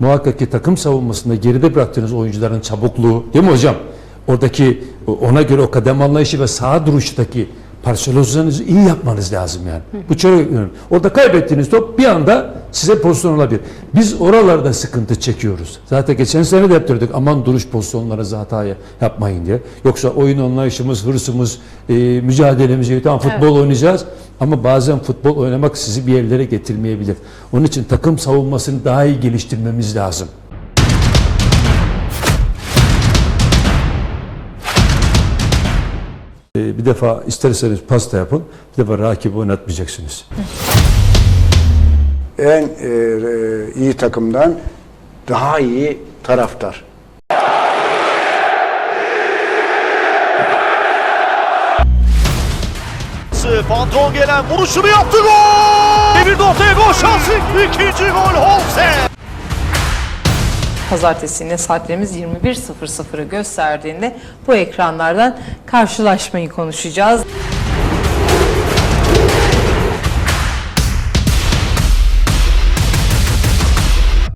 muhakkak ki takım savunmasında geride bıraktığınız oyuncuların çabukluğu değil mi hocam? Oradaki ona göre o kadem anlayışı ve sağ duruştaki parçalozlarınızı iyi yapmanız lazım yani. Bu çok önemli. Orada kaybettiğiniz top bir anda size pozisyon olabilir. Biz oralarda sıkıntı çekiyoruz. Zaten geçen sene de yaptırdık aman duruş pozisyonlarınızı hataya yapmayın diye. Yoksa oyun anlayışımız, hırsımız, e, mücadelemiz, iyi. tamam futbol oynayacağız ama bazen futbol oynamak sizi bir yerlere getirmeyebilir. Onun için takım savunmasını daha iyi geliştirmemiz lazım. Bir defa isterseniz pasta yapın, bir defa rakibi oynatmayacaksınız. En e, e, iyi takımdan daha iyi taraftar. Pantron gelen vuruşunu yaptı gol! Bir ortaya gol şansı. İkinci gol Holse. Pazartesi saatlerimiz 21.00'ı gösterdiğinde bu ekranlardan karşılaşmayı konuşacağız.